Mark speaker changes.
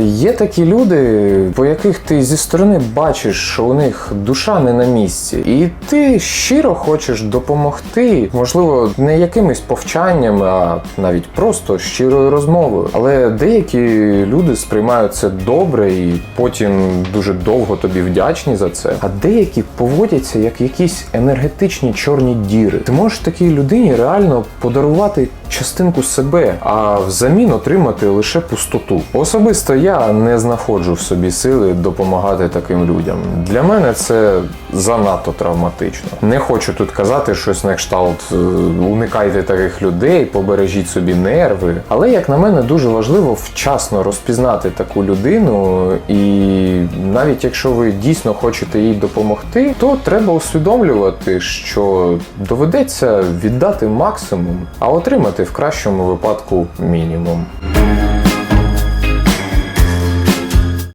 Speaker 1: Є такі люди, по яких ти зі сторони бачиш, що у них душа не на місці, і ти щиро хочеш допомогти, можливо, не якимись повчанням, а навіть просто щирою розмовою. Але деякі люди сприймають це добре і потім дуже довго тобі вдячні за це. А деякі поводяться як якісь енергетичні чорні діри. Ти можеш такій людині реально подарувати частинку себе, а взамін отримати лише пустоту. Особисто я не знаходжу в собі сили допомагати таким людям. Для мене це занадто травматично. Не хочу тут казати щось на кшталт е, уникайте таких людей, побережіть собі нерви. Але як на мене, дуже важливо вчасно розпізнати таку людину, і навіть якщо ви дійсно хочете їй допомогти, то треба усвідомлювати, що доведеться віддати максимум, а отримати в кращому випадку мінімум.